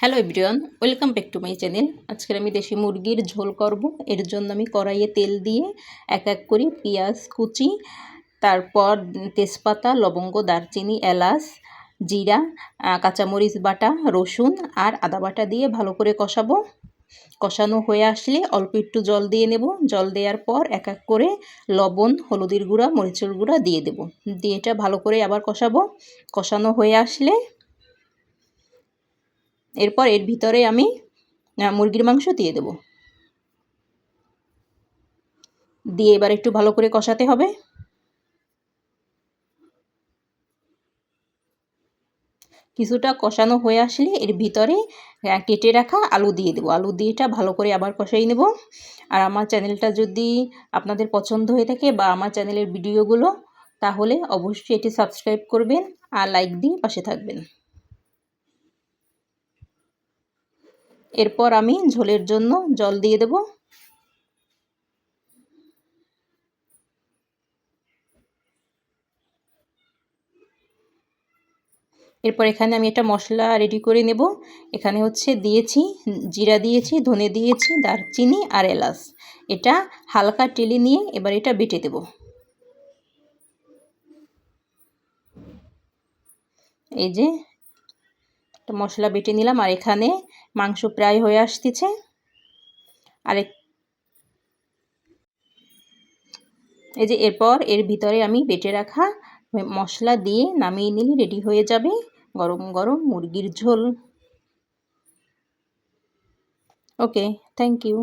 Hello everyone welcome back to my channel আজকে আমি দেশি মুরগির ঝোল করব। এর জন্য আমি কড়াইয়ে তেল দিয়ে এক এক করে পেঁয়াজ, কুচি, তারপর তেজপাতা, লবঙ্গ, দারচিনি, এলাচ, জিরা কাঁচামরিচ বাটা, রসুন আর আদা বাটা দিয়ে ভালো করে কষাবো। কষানো হয়ে আসলে অল্প একটু জল দিয়ে নেব। জল দেওয়ার পর এক এক করে লবণ, হলুদের গুঁড়া, মরিচের গুঁড়া দিয়ে দেব। দিয়ে এটা ভালো করে আবার কষাবো। কষানো হয়ে আসলে এরপর এর ভিতরে আমি মুরগির মাংস দিয়ে দেব। দিয়ে এবার একটু ভালো করে কষাতে হবে। কিছুটা কষানো হয়ে আসলে এর ভিতরে কেটে রাখা আলু দিয়ে দেবো। আলু দিয়েটা ভালো করে আবার কষাই নেব। আর আমার চ্যানেলটা যদি আপনাদের পছন্দ হয়ে থাকে বা আমার চ্যানেলের ভিডিওগুলো, তাহলে অবশ্যই এটি সাবস্ক্রাইব করবেন আর লাইক দিয়ে পাশে থাকবেন। এরপর আমি ঝোলের জন্য জল দিয়ে দেব। এরপর এখানে আমি একটা মশলা রেডি করে নেব। এখানে হচ্ছে দিয়েছি, জিরা দিয়েছি, ধনে দিয়েছি, দারচিনি আর এলাচ। এটা হালকা টেলে নিয়ে এবার এটা বেটে দেব। এই যে মশলা বেটে নিলাম আর এখানে মাংস প্রায় হয়ে আসতেছে। আর এই যে এরপর এর ভিতরে আমি বেটে রাখা মশলা দিয়ে নামিয়ে নিলে রেডি হয়ে যাবে গরম গরম মুরগির ঝোল। Okay, thank you.